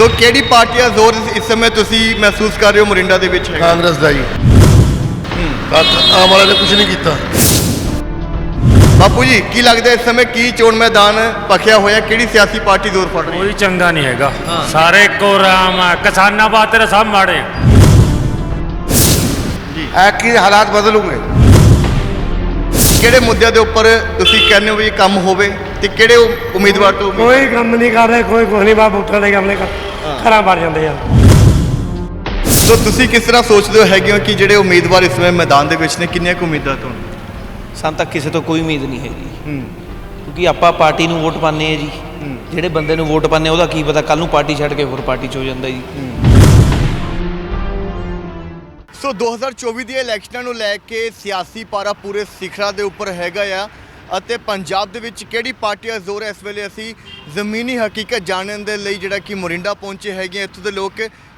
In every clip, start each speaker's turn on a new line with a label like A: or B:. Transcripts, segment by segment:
A: ਸੋ ਕਿਹੜੀ ਪਾਰਟੀ ਦਾ ਜ਼ੋਰ ਇਸ- ਸਮੇਂ ਤੁਸੀਂ ਮਹਿਸੂਸ ਕਰ ਰਹੇ ਹੋ ਮੋਰਿੰਡਾ ਦੇ ਵਿੱਚ ਹੈਗਾ?
B: ਕਾਂਗਰਸ ਦਾ ਜੀ। ਆਮ ਵਾਲੇ ਨੇ ਕੁਝ ਨਹੀਂ ਕੀਤਾ।
A: ਬਾਪੂ ਜੀ ਕੀ ਲੱਗਦਾ ਇਸ ਸਮੇਂ ਕੀ ਚੋਣ ਮੈਦਾਨ ਪੱਖਿਆ ਹੋਇਆ? ਕਿਹੜੀ ਸਿਆਸੀ ਪਾਰਟੀ ਜ਼ੋਰ ਫੜ ਰਹੀ ਹੈ?
C: ਕੋਈ ਚੰਗਾ ਨਹੀਂ ਹੈਗਾ। ਸਾਰੇ ਇੱਕੋ ਰਾਮ ਆ ਕਿਸਾਨਾਂ ਵਾਸਤੇ ਸਭ ਮਾੜੇ। ਆ
B: ਐ ਕੀ ਹਾਲਾਤ ਬਦਲੂਗੇ?
A: ਕਿਹੜੇ ਮੁੱਦਿਆਂ ਦੇ ਉੱਪਰ ਤੁਸੀਂ ਕਹਿੰਦੇ ਹੋ ਵੀ ਕੰਮ ਹੋਵੇ? ਤੇ ਕਿਹੜੇ ਉ- ਉਮੀਦਵਾਰ ਤੋਂ ਉਮੀਦ-
D: ਕੋਈ ਕੰਮ ਨਹੀਂ ਕਰ ਰਿਹਾ ਕੋਈ ਕੁਛ ਨਹੀਂ ਬਾ ਵੋਟਾਂ ਦੇ ਕੇ ਆਪਣੇ ਘ- ਘਰਾਂ ਵੜ ਜਾਂਦੇ ਆ।
A: ਸੋ ਤੁਸੀਂ ਕਿਸ ਤਰ੍ਹਾਂ ਸੋਚਦੇ ਹੋ ਹੈਗੇ ਹੋ ਕਿ ਜਿਹੜੇ ਉਮੀਦਵਾਰ ਇਸ ਸਮੇਂ ਮੈਦਾਨ ਦੇ ਵਿੱਚ ਨੇ ਕਿੰਨੀਆਂ ਕੁ ਉਮੀਦਾਂ ਤੁਹਾਨੂੰ?
E: ਸਾਨੂੰ ਤਾਂ ਕਿਸੇ ਤੋਂ ਕੋਈ ਉਮੀਦ ਨਹੀਂ ਹੈਗੀ।
A: ਹੂੰ।
E: ਕਿਉਂਕਿ ਆਪਾਂ ਪਾਰਟੀ ਨੂੰ ਵੋਟ ਪਾਉਂਦੇ ਆ ਜੀ। ਜਿਹੜੇ ਬੰਦੇ ਨੂੰ ਵੋਟ ਪਾਉਂਦੇ ਆ, ਉਹਦਾ ਕੀ ਪਤਾ ਕੱਲ ਨੂੰ ਪਾਰਟੀ ਛੱਡ ਕੇ ਹੋਰ ਪਾਰਟੀ 'ਚ ਹੋ ਜਾਂਦਾ ਜੀ।
A: ਸੋ 2024 ਦੀ ਇਲੈਕਸ਼ਨਾਂ ਨੂੰ ਲੈ ਕੇ ਸਿਆਸੀ ਪਾਰਾ ਪੂਰੇ ਸਿਖਰਾਂ ਦੇ ਉੱਪਰ ਹੈਗਾ ਆ। ਅਤੇ ਪੰਜਾਬ ਦੇ ਵਿੱਚ ਕਿਹੜੀ ਪਾਰਟੀ ਦਾ ਜ਼ੋਰ ਹੈ? ਇਸ ਵੇਲੇ ਅਸੀਂ ਜ਼ਮੀਨੀ ਹਕੀਕਤ ਜਾਣਨ ਦੇ ਲਈ ਜਿਹੜਾ ਕਿ ਮੋਰਿੰਡਾ ਪਹੁੰਚੇ ਹੈਗੇ ਇੱਥੋਂ ਦੇ ਲੋਕ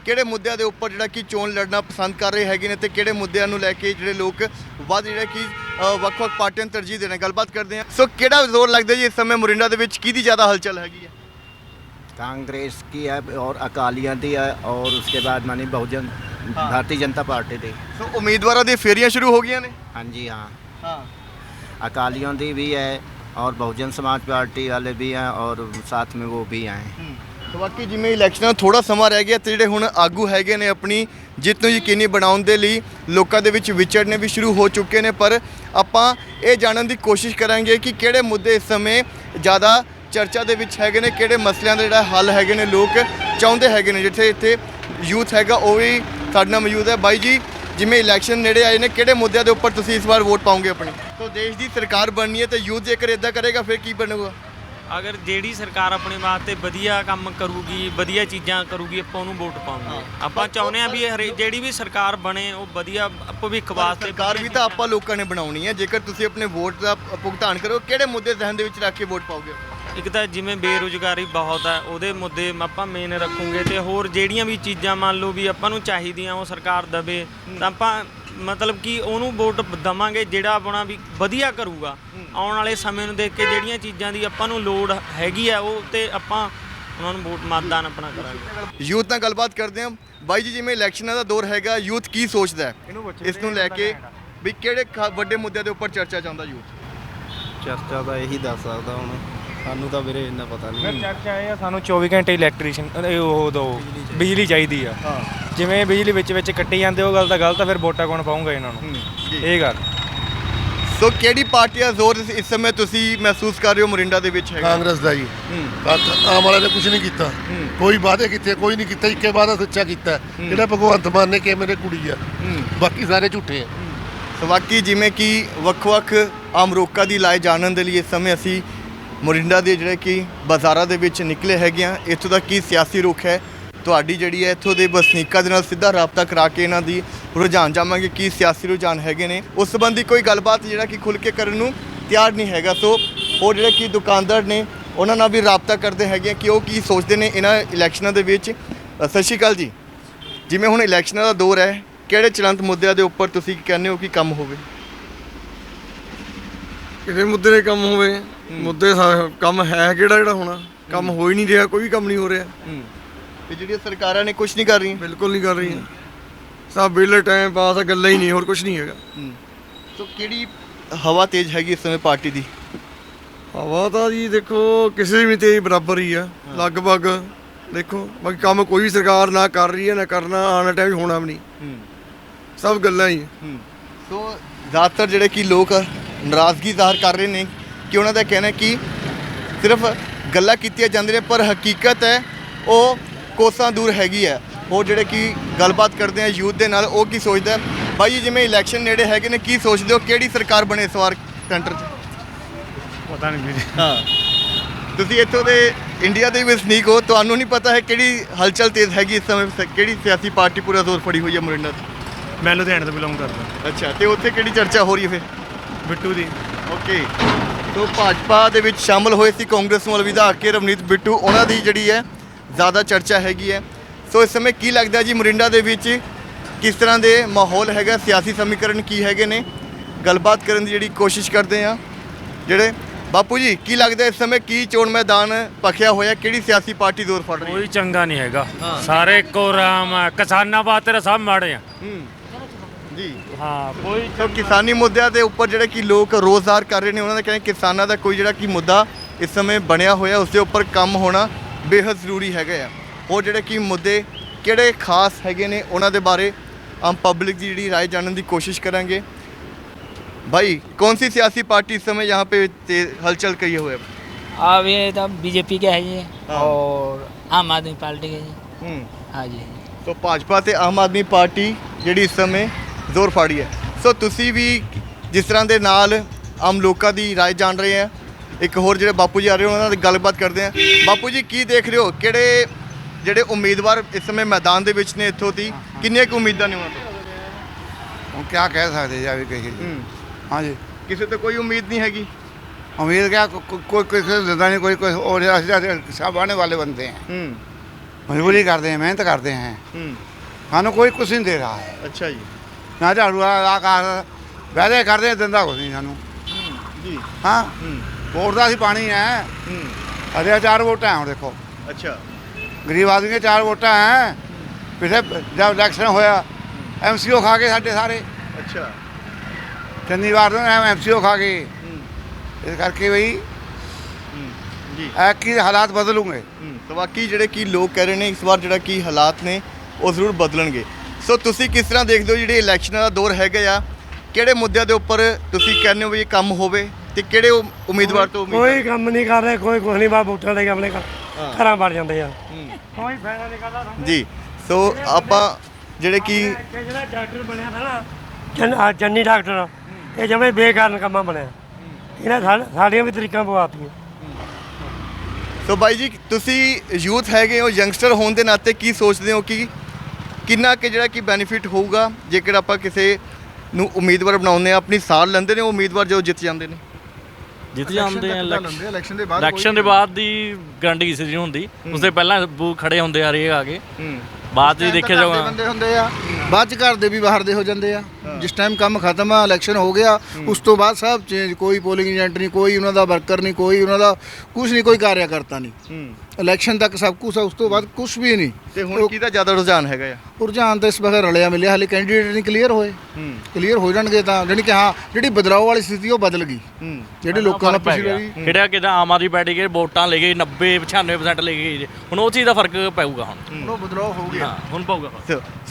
A: ਕਿਹੜੇ ਮੁੱਦਿਆਂ ਦੇ ਉੱਪਰ ਜਿਹੜਾ ਕਿ ਚੋਣ ਲੜਨਾ ਪਸੰਦ ਕਰ ਰਹੇ ਹੈਗੇ ਨੇ ਤੇ ਕਿਹੜੇ ਮੁੱਦਿਆਂ ਨੂੰ ਲੈ ਕੇ ਜਿਹੜੇ ਲੋਕ ਵੱਧ ਜਿਹੜਾ ਕਿ ਵੱਖ-ਵੱਖ ਪਾਰਟੀਆਂ ਨੂੰ ਤਰਜੀਹ ਦੇਣ ਗੱਲਬਾਤ ਕਰਦੇ ਆ। ਸੋ ਕਿਹੜਾ ਜ਼ੋਰ ਲੱਗਦਾ ਜੀ ਇਸ ਸਮੇਂ ਮੋਰਿੰਡਾ ਦੇ ਵਿੱਚ? ਕਿਹਦੀ ਜ਼ਿਆਦਾ ਹਲਚਲ ਹੈਗੀ ਹੈ
F: ਕਾਂਗਰਸ ਕੀ ਹੈ ਔਰ ਅਕਾਲੀਆਂ ਦੀ ਹੈ ਔਰ ਉਸਕੇ ਬਾਅਦ ਮਾਨੀ
A: ਬਹੁਜਨ
F: ਭਾਰਤੀ ਜਨਤਾ ਪਾਰਟੀ ਦੇ।
A: ਸੋ ਉਮੀਦਵਾਰਾਂ ਦੀ ਫੇਰੀਆਂ ਸ਼ੁਰੂ ਹੋ ਗਈਆਂ ਨੇ?
F: ਹਾਂਜੀ ਹਾਂ।
A: ਹਾਂ।
F: अकालियों दी भी है और बहुजन समाज पार्टी वाले भी हैं और साथ में वो भी हैं
A: ਤੇ ਬਾਕੀ ਜਿਵੇਂ ਇਲੈਕਸ਼ਨਾਂ ਨੂੰ ਥੋੜਾ ਸਮਾਂ ਰਹਿ ਗਿਆ ਤੇ ਜਿਹੜੇ ਹੁਣ ਆਗੂ ਹੈਗੇ ਨੇ ਆਪਣੀ ਜਿੱਤ ਨੂੰ ਯਕੀਨੀ ਬਣਾਉਣ ਦੇ ਲਈ ਲੋਕਾਂ ਦੇ ਵਿੱਚ ਵਿਚਰਨੇ ਵੀ ਸ਼ੁਰੂ ਹੋ ਚੁੱਕੇ ਨੇ ਪਰ ਆਪਾਂ ਇਹ ਜਾਣਨ ਦੀ ਕੋਸ਼ਿਸ਼ ਕਰਾਂਗੇ ਕਿ ਕਿਹੜੇ ਮੁੱਦੇ ਇਸ ਸਮੇਂ ਜ਼ਿਆਦਾ ਚਰਚਾ ਦੇ ਵਿੱਚ ਹੈਗੇ ਨੇ ਕਿਹੜੇ ਮਸਲਿਆਂ ਦਾ ਜਿਹੜਾ ਹੱਲ ਹੈਗੇ ਨੇ ਲੋਕ ਚਾਹੁੰਦੇ ਹੈਗੇ ਨੇ ਜਿੱਥੇ ਇੱਥੇ ਯੂਥ ਹੈਗਾ ਉਹ ਵੀ ਸਾਡੇ ਨਾਲ ਮੌਜੂਦ ਹੈ ਬਾਈ ਜੀ ਜਿਵੇਂ ਇਲੈਕਸ਼ਨ ਨੇੜੇ ਆਏ ਨੇ ਕਿਹੜੇ ਮੁੱਦਿਆਂ ਦੇ ਉੱਪਰ ਤੁਸੀਂ ਇਸ ਵਾਰ ਵੋਟ ਪਾਓਗੇ ਆਪਣੀ ਸੋ ਦੇਸ਼ ਦੀ ਸਰਕਾਰ ਬਣਨੀ ਹੈ ਤੇ ਯੂਥ ਜੇਕਰ ਇਦਾਂ ਕਰੇਗਾ ਫਿਰ ਕੀ ਬਣੂਗਾ?
C: ਅਗਰ ਜਿਹੜੀ ਸਰਕਾਰ ਆਪਣੇ ਵਾਸਤੇ ਵਧੀਆ ਕੰਮ ਕਰੂਗੀ ਵਧੀਆ ਚੀਜ਼ਾਂ ਕਰੂਗੀ ਆਪਾਂ ਉਹਨੂੰ ਵੋਟ ਪਾਉਂਗੇ। ਆਪਾਂ ਚਾਹੁੰਦੇ ਆ ਵੀ ਹਰੇ- ਜਿਹੜੀ ਵੀ ਸਰਕਾਰ ਬਣੇ ਉਹ ਵਧੀਆ ਭਵਿੱਖ ਵਾਸਤੇ
A: ਸਰਕਾਰ ਵੀ ਤਾਂ ਆਪਾਂ ਲੋਕਾਂ ਨੇ ਬਣਾਉਣੀ ਹੈ। ਜੇਕਰ ਤੁਸੀਂ ਆਪਣੇ ਵੋਟ ਦਾ ਭੁਗਤਾਨ ਕਰੋ ਕਿਹੜੇ ਮੁੱਦੇ ਜ਼ਹਿਨ ਦੇ ਵਿੱਚ ਰੱਖ ਕੇ ਵੋਟ ਪਾਓਗੇ?
C: ਇੱਕ ਤਾਂ ਜਿਵੇਂ ਬੇਰੁਜ਼ਗਾਰੀ ਬਹੁਤ ਹੈ ਉਹਦੇ ਮੁੱਦੇ ਆਪਾਂ ਮੇਨ ਰੱਖੂਗੇ ਤੇ ਹੋਰ ਜਿਹੜੀਆਂ ਵੀ ਚੀਜ਼ਾਂ ਮੰਨ ਲਓ ਵੀ ਆਪਾਂ ਨੂੰ ਚਾਹੀਦੀਆਂ ਉਹ ਸਰਕਾਰ ਦਵੇ ਤਾਂ ਆਪਾਂ ਮਤਲਬ ਕਿ ਉਹਨੂੰ ਵੋਟ ਦਵਾਂਗੇ ਜਿਹੜਾ ਆਪਣਾ ਵੀ ਵਧੀਆ ਕਰੂਗਾ। ਆਉਣ ਵਾਲੇ ਸਮੇਂ ਨੂੰ ਦੇਖ ਕੇ ਜਿਹੜੀਆਂ ਚੀਜ਼ਾਂ ਦੀ ਆਪਾਂ ਨੂੰ ਲੋੜ ਹੈਗੀ ਆ ਉਹ ਤੇ ਆਪਾਂ ਉਹਨਾਂ ਨੂੰ ਵੋਟ ਮਤਦਾਨ ਆਪਣਾ ਕਰਾਂਗੇ।
A: ਯੂਥ ਨਾਲ ਗੱਲਬਾਤ ਕਰਦੇ ਹਾਂ। ਬਾਈ ਜੀ ਜਿਵੇਂ ਇਲੈਕਸ਼ਨਾਂ ਦਾ ਦੌਰ ਹੈਗਾ ਯੂਥ ਕੀ ਸੋਚਦਾ ਹੈ? ਇਸ ਨੂੰ ਲੈ ਕੇ ਵੀ ਕਿਹੜੇ ਵੱਡੇ ਮੁੱਦਿਆਂ ਦੇ ਉੱਪਰ ਚਰਚਾ ਚਾਹੁੰਦਾ ਯੂਥ?
G: ਚਰਚਾ ਤਾਂ ਇਹੀ ਦੱਸ ਸਕਦਾ ਹੁਣ। ਸਾਨੂੰ ਤਾਂ ਵੀਰੇ ਇੰਨਾ ਪਤਾ ਨਹੀਂ।
H: ਚਰਚਾ ਇਹ ਆ ਸਾਨੂੰ 24 ਘੰਟੇ ਇਲੈਕਟ੍ਰੀਸ਼ੀਅਨ ਉਹ ਦੋ ਬਿਜਲੀ ਚਾਹੀਦੀ ਆ।
A: ਹਾਂ।
H: ਜਿਵੇਂ ਬਿਜਲੀ ਵਿੱਚ ਵਿੱਚ ਕੱਟੀ ਜਾਂਦੇ ਉਹ ਗੱਲ ਤਾਂ ਗਲਤ ਆ ਫਿਰ ਵੋਟਾਂ ਕੌਣ ਪਾਉਂਗਾ ਇਹਨਾਂ ਨੂੰ? ਇਹ ਗੱਲ।
A: ਸੋ ਕਿਹੜੀ ਪਾਰਟੀ ਦਾ ਜ਼ੋਰ ਇਸ- ਸਮੇਂ ਤੁਸੀਂ ਮਹਿਸੂਸ ਕਰ ਰਹੇ ਹੋ ਮੋਰਿੰਡਾ ਦੇ ਵਿੱਚ ਹੈਗਾ?
B: ਕਾਂਗਰਸ ਦਾ ਜੀ। ਆਮ ਵਾਲੇ ਨੇ ਕੁਝ ਨਹੀਂ ਕੀਤਾ। ਕੋਈ ਵਾਅਦੇ ਕੀਤੇ ਕੋਈ ਨਹੀਂ ਕੀਤਾ ਇੱਕੇ ਵਾਅਦਾ ਸੱਚਾ ਕੀਤਾ। ਜਿਹੜਾ ਭਗਵੰਤ ਮਾਨ ਨੇ ਕਿ ਮੇਰੇ ਕੁੜੀ ਆ। ਬਾਕੀ ਸਾਰੇ ਝੂਠੇ ਆ।
A: ਸੋ ਬਾਕੀ ਜਿਵੇਂ ਕਿ ਵੱਖ-ਵੱਖ ਆਮ ਲੋਕਾਂ ਦੀ ਲਾਏ ਜਾਣਨ ਦੇ ਲਈ ਇਸ ਸਮੇਂ ਅਸੀਂ ਮੋਰਿੰਡਾ ਦੇ ਜਿਹੜੇ ਕਿ ਬਾਜ਼ਾਰਾਂ ਦੇ ਵਿੱਚ ਨਿਕਲੇ ਹੈਗੇ ਆ ਇੱਥੋਂ ਦਾ ਕੀ ਸਿਆਸੀ ਰੁਖ ਹੈ? ਤੁਹਾਡੀ ਜਿਹੜੀ ਹੈ ਇੱਥੋਂ ਦੇ ਵਸਨੀਕਾਂ ਦੇ ਨਾਲ ਸਿੱਧਾ ਰਾਬਤਾ ਕਰਾ ਕੇ ਇਹਨਾਂ ਦੀ ਰੁਝਾਨ ਜਾਵਾਂਗੇ ਕੀ ਸਿਆਸੀ ਰੁਝਾਨ ਹੈਗੇ ਨੇ। ਉਸ ਸੰਬੰਧੀ ਕੋਈ ਗੱਲਬਾਤ ਜਿਹੜਾ ਕਿ ਖੁੱਲ ਕੇ ਕਰਨ ਨੂੰ ਤਿਆਰ ਨਹੀਂ ਹੈਗਾ। ਸੋ ਉਹ ਜਿਹੜੇ ਕਿ ਦੁਕਾਨਦਾਰ ਨੇ ਉਹਨਾਂ ਨਾਲ ਵੀ ਰਾਬਤਾ ਕਰਦੇ ਹੈਗੇ ਕਿ ਉਹ ਕੀ ਸੋਚਦੇ ਨੇ ਇਹਨਾਂ ਇਲੈਕਸ਼ਨਾਂ ਦੇ ਵਿੱਚ। ਸਤਿ ਸ਼੍ਰੀ ਅਕਾਲ ਜੀ। ਜਿਵੇਂ ਹੁਣ ਇਲੈਕਸ਼ਨਾਂ ਦਾ ਦੌਰ ਹੈ ਕਿਹੜੇ ਚਲੰਤ ਮੁੱਦਿਆਂ ਦੇ ਉੱਪਰ ਤੁਸੀਂ ਕਹਿੰਦੇ ਹੋ ਕਿ ਕੰਮ ਹੋਵੇ?
I: ਕਿਹੜੇ ਮੁੱਦੇ ਦੇ ਕੰਮ ਹੋਵੇ? ਮੁੱਦੇ ਕੰਮ ਹੈ ਕਿਹੜਾ ਜਿਹੜਾ ਹੋਣਾ ਕੰਮ ਹੋ ਹੀ ਨਹੀਂ ਰਿਹਾ ਕੋਈ ਵੀ ਕੰਮ ਨਹੀਂ ਹੋ ਰਿਹਾ।
A: ਤੇ ਜਿਹੜੀਆਂ ਸਰਕਾਰਾਂ ਨੇ ਕੁਝ ਨਹੀਂ ਕਰ ਰਹੀਆਂ।
I: ਬਿਲਕੁਲ ਨਹੀਂ ਕਰ ਰਹੀਆਂ। ਸਭ ਵਿਹਲੇ ਟਾਈਮ ਪਾਸ ਆ, ਗੱਲਾਂ ਹੀ ਨਹੀਂ ਹੋਰ ਕੁਝ ਨਹੀਂ ਹੈਗਾ।
A: ਸੋ ਕਿਹੜੀ ਹਵਾ ਤੇਜ਼ ਹੈਗੀ ਇਸ ਸਮੇਂ ਪਾਰਟੀ ਦੀ?
I: ਹਵਾ ਤਾਂ ਜੀ ਦੇਖੋ ਕਿਸੇ ਵੀ ਤੇ ਬਰਾਬਰ ਹੀ ਆ। ਲਗਭਗ ਦੇਖੋ ਬਾਕੀ ਕੰਮ ਕੋਈ ਵੀ ਸਰਕਾਰ ਨਾ ਕਰ ਰਹੀ ਹੈ ਨਾ ਕਰਨਾ ਆਉਣ ਟਾਈਮ ਹੋਣਾ ਵੀ ਨਹੀਂ। ਸਭ ਗੱਲਾਂ ਹੀ ਆ।
A: ਸੋ ਜ਼ਿਆਦਾਤਰ ਜਿਹੜੇ ਕਿ ਲੋਕ ਨਾਰਾਜ਼ਗੀ ਜ਼ਾਹਰ ਕਰ ਰਹੇ ਨੇ ਕਿ ਉਹਨਾਂ ਦਾ ਕਹਿਣਾ ਹੈ ਕਿ ਸਿਰਫ ਗੱਲਾਂ ਕੀਤੀਆਂ ਜਾਂਦੀਆਂ ਨੇ ਪਰ ਹਕੀਕਤ ਹੈ ਉਹ ਕੋਸਾਂ ਦੂਰ ਹੈਗੀ ਹੈ। ਉਹ ਜਿਹੜੇ ਕਿ ਗੱਲਬਾਤ ਕਰਦੇ ਆ ਯੂਥ ਦੇ ਨਾਲ ਉਹ ਕੀ ਸੋਚਦਾ? ਬਾਈ ਜੀ ਜਿਵੇਂ ਇਲੈਕਸ਼ਨ ਨੇੜੇ ਹੈਗੇ ਨੇ ਕੀ ਸੋਚਦੇ ਹੋ? ਕਿਹੜੀ ਸਰਕਾਰ ਬਣੇ ਇਸ ਵਾਰ ਸੈਂਟਰ 'ਚ?
H: ਪਤਾ ਨਹੀਂ ਵੀਰੇ।
A: ਹਾਂ। ਤੁਸੀਂ ਇੱਥੋਂ ਦੇ ਇੰਡੀਆ ਦੇ ਵਸਨੀਕ ਹੋ ਤੁਹਾਨੂੰ ਨਹੀਂ ਪਤਾ ਹੈ ਕਿਹੜੀ ਹਲਚਲ ਤੇਜ਼ ਹੈਗੀ ਇਸ ਸਮੇਂ ਸ- ਕਿਹੜੀ ਸਿਆਸੀ ਪਾਰਟੀ ਪੂਰਾ ਜ਼ੋਰ ਫੜੀ ਹੋਈ ਹੈ ਮੋਰਿੰਡਾ 'ਚ?
H: ਮੈਂ ਲੁਧਿਆਣੇ ਤੋਂ ਬਿਲੋਂਗ ਕਰਦਾ।
A: ਅੱਛਾ ਤੇ ਉੱਥੇ ਕਿਹੜੀ ਚਰਚਾ ਹੋ ਰਹੀ ਹੈ ਫਿਰ?
H: ਬਿੱਟੂ ਦੀ।
A: ਓਕੇ। ਤੋਂ ਭਾਜਪਾ ਦੇ ਵਿੱਚ ਸ਼ਾਮਲ ਹੋਏ ਸੀ ਕਾਂਗਰਸ ਨੂੰ ਅਲਵਿਦਾ ਕੇ ਰਵਨੀਤ ਬਿੱਟੂ ਉਹਨਾਂ ਦੀ ਜਿਹੜੀ ਹੈ ਜ਼ਿਆਦਾ ਚਰਚਾ ਹੈਗੀ ਹੈ। ਸੋ ਇਸ ਸਮੇਂ ਕੀ ਲੱਗਦਾ ਜੀ ਮੋਰਿੰਡਾ ਦੇ ਵਿੱਚ ਕਿਸ ਤਰ੍ਹਾਂ ਦੇ ਮਾਹੌਲ ਹੈਗਾ? ਸਿਆਸੀ ਸਮੀਕਰਨ ਕੀ ਹੈਗੇ ਨੇ? ਗੱਲਬਾਤ ਕਰਨ ਦੀ ਜਿਹੜੀ ਕੋਸ਼ਿਸ਼ ਕਰਦੇ ਆ ਜਿਹੜੇ ਬਾਪੂ ਜੀ ਕੀ ਲੱਗਦਾ ਇਸ ਸਮੇਂ ਕੀ ਚੋਣ ਮੈਦਾਨ ਪਖਿਆ ਹੋਇਆ? ਕਿਹੜੀ ਸਿਆਸੀ ਪਾਰਟੀ ਜ਼ੋਰ ਫੜ ਰਹੀ ਹੈ?
D: ਕੋਈ ਚੰਗਾ ਨਹੀਂ ਹੈਗਾ। ਸਾਰੇ ਇੱਕੋ ਰਾਮ ਆ। ਕਿਸਾਨਾਂ ਵਾਸਤੇ ਤਾਂ ਸਭ ਮਾੜੇ ਆ।
A: ਹੂੰ। ਜੀ।
D: ਹਾਂ ਕੋਈ
A: ਸੋ ਕਿਸਾਨੀ ਮੁੱਦਿਆਂ ਦੇ ਉੱਪਰ ਜਿਹੜੇ ਕਿ ਲੋਕ ਰੋਜ਼ਗਾਰ ਕਰ ਰਹੇ ਨੇ ਉਹਨਾਂ ਦਾ ਕਹਿੰਦੇ ਕਿਸਾਨਾਂ ਦਾ ਕੋਈ ਜਿਹੜਾ ਕਿ ਮੁੱਦਾ ਇਸ ਸਮੇਂ ਬਣਿਆ ਹੋਇਆ ਉਸ ਦੇ ਉੱਪਰ ਕੰਮ ਹੋਣਾ ਬੇਹੱਦ ਜ਼ਰੂਰੀ ਹੈਗੇ ਆ। ਹੋਰ ਜਿਹੜੇ ਕਿ ਮੁੱਦੇ ਕਿਹੜੇ ਖਾਸ ਹੈਗੇ ਨੇ ਉਹਨਾਂ ਦੇ ਬਾਰੇ ਆਮ ਪਬਲਿਕ ਦੀ ਜਿਹੜੀ رائے ਜਾਣਨ ਦੀ ਕੋਸ਼ਿਸ਼ ਕਰਾਂਗੇ। भाई कौन सी सियासी पार्टी इस समय यहाँ ਹਲਚਲ हलचल ਹੋਏ हुए
J: अब ये तो बीजेपी के ਹੈ ये
A: हाँ।
J: और आम आदमी पार्टी के जी हाँ जी
A: तो ਭਾਜਪਾ ਤੇ ਆਮ ਆਦਮੀ ਪਾਰਟੀ ਜਿਹੜੀ ਇਸ ਸਮੇਂ ਜ਼ੋਰ ਫਾੜੀ ਹੈ। ਸੋ ਤੁਸੀਂ ਵੀ ਜਿਸ ਤਰ੍ਹਾਂ ਦੇ ਨਾਲ ਆਮ ਲੋਕਾਂ ਦੀ رائے ਜਾਣ ਰਹੇ ਆ ਇੱਕ ਹੋਰ ਜਿਹੜੇ ਬਾਪੂ ਜੀ ਆ ਰਹੇ ਉਹਨਾਂ ਨਾਲ ਗੱਲਬਾਤ ਕਰਦੇ ਆ ਬਾਪੂ ਜੀ ਕੀ ਦੇਖ ਰਹੇ ਹੋ ਕਿਹੜੇ ਜਿਹੜੇ ਉਮੀਦਵਾਰ ਇਸ ਸਮੇਂ ਮੈਦਾਨ ਦੇ ਵਿੱਚ ਨੇ ਇੱਥੋਂ ਦੀ ਕਿੰਨੀਆਂ ਕੁ ਉਮੀਦਾਂ ਨੇ ਉਹਨਾਂ ਤੋਂ
I: ਹੁਣ ਕੀ ਕਹਿ ਸਕਦੇ ਜੀ ਆ ਵੀ ਕਹੀਏ
A: ਹੂੰ
I: ਹਾਂਜੀ
A: ਕਿਸੇ ਤੋਂ ਕੋਈ ਉਮੀਦ ਨਹੀਂ ਹੈਗੀ
I: ਉਮੀਦ ਕਿਆ ਕੋ- ਕੋ- ਕੋਈ ਕੋਈ ਕਿਸੇ ਦਿੰਦਾ ਨਹੀਂ ਕੋਈ ਕੋਈ और ਅਸੀਂ सब आने वाले बनते हैं
A: ਹੂੰ
I: मजबूरी करते हैं मेहनत करते हैं
A: ਹੂੰ
I: ਸਾਨੂੰ ਕੋਈ ਕੁਛ ਨਹੀਂ ਦੇ ਰਹਾ ਹੈ
A: ਅੱਛਾ ਜੀ
I: ਨਾ ਝਾੜੂ ਵਾਲਾ ਕਾਰ ਵਾਅਦੇ ਕਰਦੇ ਆ, ਦਿੰਦਾ ਕੁਛ ਨਹੀਂ ਸਾਨੂੰ
A: ਜੀ
I: ਹਾਂ
A: ਹੂੰ
I: ਵੋਟ ਦਾ ਅਸੀਂ ਪਾਣੀ ਹੈ। ਅਜੇ ਚਾਰ ਵੋਟਾਂ ਹੁਣ ਦੇਖੋ।
A: ਅੱਛਾ।
I: ਗਰੀਬ ਆਦਮੀ ਦੇ ਚਾਰ ਵੋਟਾਂ ਹੈ। ਪਿਛਲੇ ਜਦ ਇਲੈਕਸ਼ਨ ਹੋਇਆ ਐਮਸੀਓ ਖਾ ਕੇ ਸਾਡੇ ਸਾਰੇ।
A: ਅੱਛਾ।
I: ਚੰਡੀਵਾਰ ਤੋਂ ਐਮਸੀਓ ਖਾ
A: ਹੂੰ।
I: ਇਸ ਕਰਕੇ ਬਈ
A: ਜੀ।
I: ਐ ਕੀ ਹਾਲਾਤ ਬਦਲੂਗੇ?
A: ਤਾਂ ਬਾਕੀ ਜਿਹੜੇ ਕੀ ਲੋਕ ਕਹਿ ਰਹੇ ਨੇ ਇਸ ਵਾਰ ਜਿਹੜਾ ਕੀ ਹਾਲਾਤ ਨੇ ਉਹ ਜ਼ਰੂਰ ਬਦਲਣਗੇ। ਸੋ ਤੁਸੀਂ ਕਿਸ ਤਰ੍ਹਾਂ ਦੇਖਦੇ ਹੋ ਜਿਹੜੇ ਇਲੈਕਸ਼ਨਾਂ ਦਾ ਦੌਰ ਹੈਗਾ ਆ? ਕਿਹੜੇ ਮੁੱਦਿਆਂ ਦੇ ਉੱਪਰ ਤੁਸੀਂ ਕਹਿੰਦੇ ਹੋ ਵੀ ਇਹ ਕੰਮ ਹੋਵੇ? ਤੇ ਕਿਹੜੇ ਉਮੀਦਵਾਰ ਤੋਂ ਉਮੀਦ
D: ਕੋਈ ਕੰਮ ਨਹੀਂ ਕਰ ਰਹੇ ਕੋਈ ਕੁਛ ਨਹੀਂ ਬਾ ਵੋਟਾਂ ਲੈ ਕੇ ਆਪਣੇ ਘਰ-। ਘਰਾਂ ਵੜ ਜਾਂਦੇ ਆ। ਕੋਈ ਫਾਇਦਾ ਨਹੀਂ ਕਰਦਾ ਸਾਨੂੰ।
A: ਜੀ ਸੋ ਆਪਾਂ ਜਿਹੜੇ ਕੀ
D: ਜਿਹੜਾ ਡਾਕਟਰ ਬਣਿਆ ਥਾ ਨਾ ਚੰਨ ਆਹ ਚੰਨੀ ਡਾਕਟਰ ਇਹ ਜਮੇ ਬੇਕਾਰਨ ਕੰਮਾਂ ਬਣਿਆ। ਇਹਨਾਂ ਸਾ- ਸਾਡੀਆਂ ਵੀ ਤਰੀਕਾਂ ਪਵਾਤੀਆਂ।
A: ਸੋ ਬਾਈ ਜੀ ਤੁਸੀਂ ਯੂਥ ਹੈਗੇ ਹੋ ਯੰਗਸਟਰ ਹੋਣ ਦੇ ਨਾਤੇ ਕੀ ਸੋਚਦੇ ਹੋ ਕਿ ਕਿੰਨਾ ਕਿ ਜਿਹੜਾ ਕਿ ਬੈਨੀਫਿਟ ਹੋਊਗਾ ਜੇਕਰ ਆਪਾਂ ਕਿਸੇ ਨੂੰ ਉਮੀਦਵਾਰ ਬਣਾਉਂਦੇ ਆ ਆਪਣੀ ਸਾਰ ਲੈਂਦੇ ਨੇ ਉਹ ਉਮੀਦਵਾਰ ਜਦੋਂ ਜਿੱਤ ਜਾਂਦੇ ਨੇ?
K: ਜਿੱਤ ਜਾਂਦੇ ਆ ਇਲੈਕਸ਼ਨ
A: ਇਲੈਕਸ਼ਨ ਦੇ ਬਾਅਦ
K: ਇਲੈਕਸ਼ਨ ਦੇ ਬਾਅਦ ਦੀ ਗਰੰਟੀ ਕਿਸੇ ਦੀ ਨਹੀਂ ਹੁੰਦੀ। ਉਸ ਤੋਂ ਪਹਿਲਾਂ ਬੂ ਖੜੇ ਹੁੰਦੇ ਆ ਹਰੇਕ ਆ ਕੇ।
A: ਹੂੰ।
K: ਬਾਅਦ 'ਚ ਦੇਖਿਆ ਜਾਊਗਾ।
G: ਬੰਦੇ ਹੁੰਦੇ ਆ। ਬਾਅਦ ਚ ਘਰ ਦੇ ਵੀ ਬਾਹਰ ਦੇ ਹੋ ਜਾਂਦੇ ਆ। ਜਿਸ ਟਾਈਮ ਕੰਮ ਖਤਮ ਆ ਇਲੈਕਸ਼ਨ ਹੋ ਗਿਆ ਉਸ ਤੋਂ ਬਾਅਦ ਸਭ ਚੇਂਜ ਕੋਈ ਪੋਲਿੰਗ ਏਜੰਟ ਨਹੀਂ ਕੋਈ ਉਹਨਾਂ ਦਾ ਵਰਕਰ ਨਹੀਂ ਕੋਈ ਉਹਨਾਂ ਦਾ ਕੁਝ ਨਹੀਂ ਕੋਈ ਕਾਰਿਆਕਰਤਾ ਨਹੀਂ। ਇਲੈਕਸ਼ਨ ਤੱਕ ਸਭ ਕੁਝ ਉਸ ਤੋਂ ਬਾਅਦ ਕੁਝ ਵੀ ਨਹੀਂ।
A: ਤੇ ਹੁਣ ਕਿਹਦਾ ਜ਼ਿਆਦਾ ਰੁਝਾਨ ਹੈਗਾ ਆ?
G: ਰੁਝਾਨ ਤਾਂ ਇਸ ਵਕਤ ਰਲਿਆ ਮਿਲਿਆ ਹਾਲੇ ਕੈਂਡੀਡੇਟ ਨਹੀਂ ਕਲੀਅਰ ਹੋਏ।
A: ਹੂੰ।
G: ਕਲੀਅਰ ਹੋ ਜਾਣਗੇ ਤਾਂ ਜਾਣੀ ਕਿ ਹਾਂ ਜਿਹੜੀ ਬਦਲਾਅ ਵਾਲੀ ਸਥਿਤੀ ਉਹ ਬਦਲ ਗਈ। ਜਿਹੜੇ ਲੋਕਾਂ ਦਾ ਪਿਛਲੀ ਵਾਰੀ
K: ਕਿਹੜਾ ਕਿਦਾ ਆਮ ਆਦਮੀ ਪਾਰਟੀ ਕੇ ਵੋਟਾਂ ਲੈ ਗਏ 90 96% ਲੈ ਗਏ ਹੁਣ ਉਹ ਚੀਜ਼ ਦਾ ਫ਼ਰਕ ਪਊਗਾ ਹੁਣ।
G: ਉਹ ਬਦਲਾਅ ਹੋ ਗਿਆ।
K: ਹਾਂ ਹੁਣ ਪਊਗਾ।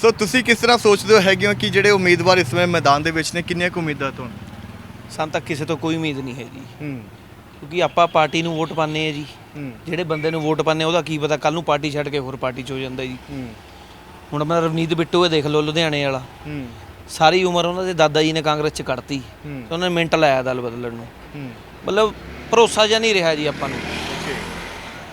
A: ਸੋ ਤੁਸੀਂ ਕਿਸ ਤਰ੍ਹਾਂ ਸੋਚਦੇ ਹੋ ਹੈਗੇ ਹੋ ਕਿ ਜਿਹੜੇ ਉਮੀਦਵਾਰ ਇਸ ਸਮੇਂ ਮੈਦਾਨ ਦੇ ਵਿੱਚ ਨੇ ਕਿੰਨੀਆਂ ਕੁ ਉਮੀਦਾਂ ਤੁਹਾਨੂੰ?
E: ਸਾਨੂੰ ਤਾਂ ਕਿਸੇ ਤੋਂ ਕੋਈ ਉਮੀਦ ਨਹੀਂ ਹੈਗੀ।
A: ਹੂੰ।
E: ਕਿਉਂਕਿ ਆਪਾਂ ਪਾਰਟੀ ਨੂੰ ਵੋਟ ਪਾਉਂਦੇ ਆ ਜੀ।
A: ਹੂੰ।
E: ਜਿਹੜੇ ਬੰਦੇ ਨੂੰ ਵੋਟ ਪਾਉਂਦੇ ਆ, ਉਹਦਾ ਕੀ ਪਤਾ ਕੱਲ ਨੂੰ ਪਾਰਟੀ ਛੱਡ ਕੇ ਹੋਰ ਪਾਰਟੀ 'ਚ ਹੋ ਜਾਂਦਾ ਜੀ।
A: ਹੂੰ।
E: ਹੁਣ ਆਪਣਾ ਰਵਨੀਤ ਬਿੱਟੂ ਇਹ ਦੇਖ ਲਓ ਲੁਧਿਆਣੇ ਵਾਲਾ।
A: ਹੂੰ।
E: ਸਾਰੀ ਉਮਰ ਉਹਨਾਂ ਦੇ ਦਾਦਾ ਜੀ ਨੇ ਕਾਂਗਰਸ 'ਚ ਕੱਢਤੀ।
A: ਹੂੰ।
E: ਤੇ ਉਹਨਾਂ ਨੇ ਮਿੰਟ ਲਾਇਆ ਦਲ ਬਦਲਣ ਨੂੰ।
A: ਹੂੰ।
E: ਮਤਲਬ ਭਰੋਸਾ ਜਿਹਾ ਨਹੀਂ ਰਿਹਾ ਜੀ ਆਪਾਂ ਨੂੰ।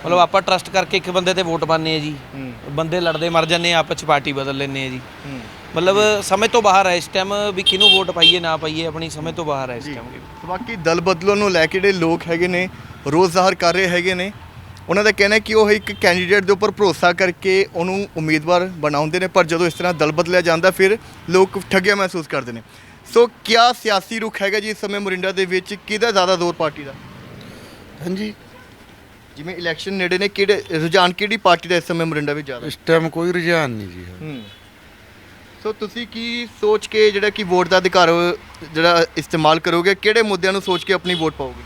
E: ਮਤਲਬ ਆਪਾਂ ਟਰਸਟ ਕਰਕੇ ਇੱਕ ਬੰਦੇ ਤੇ ਵੋਟ ਪਾਉਂਦੇ ਆ ਜੀ।
A: ਹੂੰ।
E: ਬੰਦੇ ਲੜਦੇ ਮਰ ਜਾਂਦੇ ਆ ਆਪਸ 'ਚ ਪਾਰਟੀ ਬਦਲ ਲੈਂਦੇ ਆ ਜੀ।
A: ਹੂੰ।
E: ਮਤਲਬ ਸਮਝ ਤੋਂ ਬਾਹਰ ਹੈ ਇਸ ਟਾਈਮ ਵੀ ਕਿਹਨੂੰ ਵੋਟ ਪਾਈਏ ਨਾ ਪਾਈਏ ਆਪਣੀ ਸਮਝ ਤੋਂ ਬਾਹਰ ਹੈ ਇਸ ਟਾਈਮ
A: ਤੇ ਬਾਕੀ ਦਲ ਬਦਲਣ ਨੂੰ ਲੈ ਕੇ ਜਿਹੜੇ ਲੋਕ ਹੈਗੇ ਨੇ ਰੋਜ਼ ਜ਼ਾਹਰ ਕਰ ਰਹੇ ਹੈਗੇ ਨੇ ਉਹਨਾਂ ਦਾ ਕਹਿਣਾ ਹੈ ਕਿ ਉਹ ਇੱਕ ਕੈਂਡੀਡੇਟ ਦੇ ਉੱਪਰ ਭਰੋਸਾ ਕਰਕੇ ਉਹਨੂੰ ਉਮੀਦਵਾਰ ਬਣਾਉਂਦੇ ਨੇ ਪਰ ਜਦੋਂ ਇਸ ਤਰ੍ਹਾਂ ਦਲ ਬਦਲਿਆ ਜਾਂਦਾ ਫਿਰ ਲੋਕ ਠੱਗਿਆ ਮਹਿਸੂਸ ਕਰਦੇ ਨੇ। ਸੋ ਕਿਆ ਸਿਆਸੀ ਰੁਖ ਹੈਗਾ ਜੀ ਇਸ ਸਮੇਂ ਮੋਰਿੰਡਾ ਦੇ ਵਿੱਚ? ਕਿਹਦਾ ਜ਼ਿਆਦਾ ਜ਼ੋਰ ਪਾਰਟੀ ਦਾ?
B: ਹਾਂਜੀ।
A: ਜਿਵੇਂ ਇਲੈਕਸ਼ਨ ਨੇੜੇ ਨੇ ਕਿਹੜੇ ਰੁਝਾਨ ਕਿਹੜੀ ਪਾਰਟੀ ਦਾ ਇਸ ਸਮੇਂ ਮੋਰਿੰਡਾ ਵਿੱਚ ਜ਼ਿਆਦਾ?
B: ਇਸ ਟਾਈਮ ਕੋਈ ਰੁਝਾਨ ਨਹੀਂ ਜੀ।
A: ਹੂੰ। ਸੋ ਤੁਸੀਂ ਕੀ ਸੋਚ ਕੇ ਜਿਹੜਾ ਕਿ ਵੋਟ ਦਾ ਅਧਿਕਾਰ ਜਿਹੜਾ ਇਸਤੇਮਾਲ ਕਰੋਗੇ? ਕਿਹੜੇ ਮੁੱਦਿਆਂ ਨੂੰ ਸੋਚ ਕੇ ਆਪਣੀ ਵੋਟ ਪਾਓਗੇ?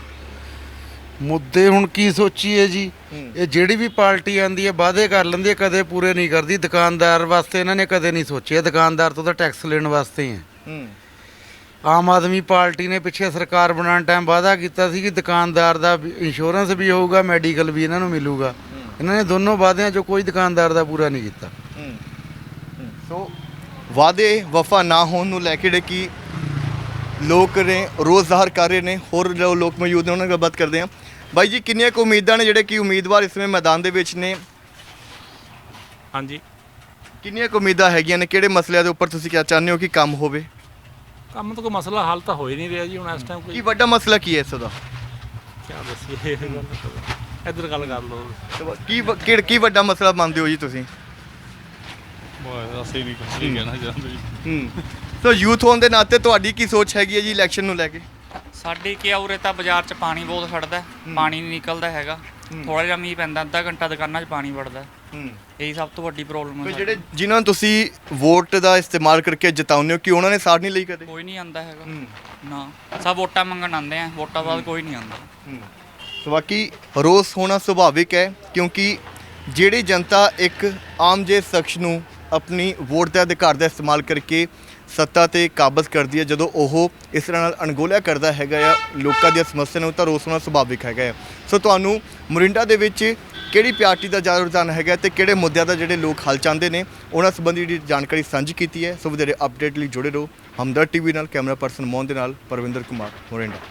B: ਮੁੱਦੇ ਹੁਣ ਕੀ ਸੋਚੀਏ ਜੀ। ਇਹ ਜਿਹੜੀ ਵੀ ਪਾਰਟੀ ਆਂਦੀ ਹੈ ਵਾਅਦੇ ਕਰ ਲੈਂਦੀ ਹੈ ਕਦੇ ਪੂਰੇ ਨਹੀਂ ਕਰਦੀ। ਦੁਕਾਨਦਾਰ ਵਾਸਤੇ ਇਹਨਾਂ ਨੇ ਕਦੇ ਨਹੀਂ ਸੋਚਿਆ। ਦੁਕਾਨਦਾਰ ਤੋਂ ਤਾਂ ਟੈਕਸ ਲੈਣ ਵਾਸਤੇ ਹੀ ਆਮ ਆਦਮੀ ਪਾਰਟੀ ਨੇ ਪਿੱਛੇ ਸਰਕਾਰ ਬਣਾਉਣ ਟਾਈਮ ਵਾਅਦਾ ਕੀਤਾ ਸੀ ਕਿ ਦੁਕਾਨਦਾਰ ਦਾ ਇੰਸ਼ੋਰੈਂਸ ਵੀ ਹੋਊਗਾ ਮੈਡੀਕਲ ਵੀ ਇਹਨਾਂ ਨੂੰ ਮਿਲੂਗਾ। ਇਹਨਾਂ ਨੇ ਦੋਨੋਂ ਵਾਅਦਿਆਂ 'ਚੋਂ ਕੋਈ ਦੁਕਾਨਦਾਰ ਦਾ ਪੂਰਾ ਨਹੀਂ ਕੀਤਾ।
A: ਸੋ ਵਾਅਦੇ ਵਫਾ ਨਾ ਹੋਣ ਨੂੰ ਲੈ ਕੇ ਜਿਹੜੇ ਕਿ ਲੋਕ ਨੇ ਰੋਜ਼ ਜ਼ਾਹਰ ਕਰ ਰਹੇ ਨੇ ਹੋਰ ਜੋ ਲੋਕ ਮੌਜੂਦ ਨੇ ਉਹਨਾਂ ਨਾਲ ਗੱਲਬਾਤ ਕਰਦੇ ਹਾਂ। ਬਾਈ ਜੀ ਕਿੰਨੀਆਂ ਕੁ ਉਮੀਦਾਂ ਨੇ ਜਿਹੜੇ ਕਿ ਉਮੀਦਵਾਰ ਇਸ ਸਮੇਂ ਮੈਦਾਨ ਦੇ ਵਿੱਚ ਨੇ?
C: ਹਾਂਜੀ।
A: ਕਿੰਨੀਆਂ ਕੁ ਉਮੀਦਾਂ ਹੈਗੀਆਂ ਨੇ? ਕਿਹੜੇ ਮਸਲਿਆਂ ਦੇ ਉੱਪਰ ਤੁਸੀਂ ਕਿਆ ਚਾਹੁੰਦੇ ਹੋ ਕਿ ਕੰਮ ਹੋਵੇ?
K: ਕੰਮ ਤਾਂ ਕੋਈ ਮਸਲਾ ਹੱਲ ਤਾਂ ਹੋ ਹੀ ਨਹੀਂ ਰਿਹਾ ਜੀ ਹੁਣ ਇਸ ਟਾਈਮ
A: ਕੀ ਵੱਡਾ ਮਸਲਾ ਕੀ ਹੈ ਇਸ ਦਾ?
K: ਕੀ ਦੱਸੀਏ। ਇੱਧਰ ਗੱਲ ਕਰ ਲਓ।
A: ਕੀ ਵ- ਕਿਹੜ- ਕੀ ਵੱਡਾ ਮਸਲਾ ਮੰਨਦੇ ਹੋ ਜੀ ਤੁਸੀਂ?
K: ਅਸੀਂ ਨਹੀਂ ਕੁਝ ਕਹਿਣਾ ਚਾਹੁੰਦੇ
A: ਹੂੰ ਸੋ ਯੂਥ ਹੋਣ ਦੇ ਨਾਤੇ ਤੁਹਾਡੀ ਕੀ ਸੋਚ ਹੈਗੀ ਹੈ ਜੀ ਇਲੈਕਸ਼ਨ ਨੂੰ ਲੈ ਕੇ?
L: ਸਾਡੇ ਕੀ ਆ ਉਰੇ ਤਾਂ ਬਾਜ਼ਾਰ 'ਚ ਪਾਣੀ ਬਹੁਤ ਖੜਦਾ ਹੈ, ਪਾਣੀ ਨਹੀਂ ਨਿਕਲਦਾ ਹੈਗਾ। ਥੋੜਾ ਜਿਹਾ ਮੀਂਹ ਪੈਂਦਾ ਅੱਧਾ ਘੰਟਾ ਦੁਕਾਨਾਂ 'ਚ ਪਾਣੀ ਵੜਦਾ
A: ਹੂੰ।
L: ਇਹੀ ਸਭ ਤੋਂ ਵੱਡੀ ਪ੍ਰੋਬਲਮ ਹੈ
A: ਕੋਈ
L: ਸਾਡੀ।
A: ਜਿਹੜੇ ਜਿਨ੍ਹਾਂ ਨੂੰ ਤੁਸੀਂ ਵੋਟ ਦਾ ਇਸਤੇਮਾਲ ਕਰਕੇ ਜਿਤਾਉਂਦੇ ਹੋ ਕਿ ਉਹਨਾਂ ਨੇ ਨਹੀਂ ਲਈ ਕਦੇ?
L: ਕੋਈ ਨਹੀਂ ਆਂਦਾ ਹੈਗਾ। ਨਾ। ਸਭ ਵੋਟਾਂ ਮੰਗਣ ਆਉਂਦੇ ਆ ਵੋਟਾਂ ਬਾਅਦ ਕੋਈ ਨਹੀਂ ਆਂਦਾ।
A: ਸੋ ਬਾਕੀ ਰੋਸ ਹੋਣਾ ਸੁਭਾਵਿਕ ਹੈ ਕਿਉਂਕਿ ਜਿਹੜੀ ਜਨਤਾ ਇੱਕ ਆਮ ਜੇ ਸ਼ਖਸ ਨੂੰ ਆਪਣੀ ਵੋਟ ਦੇ ਅਧਿਕਾਰ ਦਾ ਇਸਤੇਮਾਲ ਕਰਕੇ ਸੱਤਾ ਤੇ ਕਾਬਜ਼ ਕਰਦੀ ਹੈ, ਜਦੋਂ ਉਹ ਇਸ ਤਰ੍ਹਾਂ ਨਾਲ ਅਣਗੋਲਿਆ ਕਰਦਾ ਹੈਗਾ ਆ, ਲੋਕਾਂ ਦੀਆਂ ਸਮੱਸਿਆ ਨੂੰ ਤਾਂ ਰੋਸ ਨਾਲ ਸੁਭਾਵਿਕ ਹੈਗਾ ਆ। ਸੋ ਤੁਹਾਨੂੰ ਮੋਰਿੰਡਾ ਦੇ ਵਿੱਚ ਕਿਹੜੀ ਪਾਰਟੀ ਦਾ ਜ਼ਿਆਦਾ ਰੁਝਾਨ ਹੈਗਾ ਤੇ ਕਿਹੜੇ ਮੁੱਦਿਆਂ ਦਾ ਜਿਹੜੇ ਲੋਕ ਹੱਲ ਚਾਹੁੰਦੇ ਨੇ, ਉਹਨਾਂ ਸੰਬੰਧੀ ਜਿਹੜੀ ਜਾਣਕਾਰੀ ਸਾਂਝੀ ਕੀਤੀ ਹੈ। ਸੋ ਵਧੇਰੇ ਅਪਡੇਟ ਲਈ ਜੁੜੇ ਰਹੋ। ਹਮਦਰ ਟੀਵੀ ਨਾਲ, ਕੈਮਰਾ ਪਰਸਨ ਮੋਹਨ ਦੇ ਨਾਲ, ਪਰਵਿੰਦਰ ਕੁਮਾਰ, ਮੋਰਿੰਡਾ।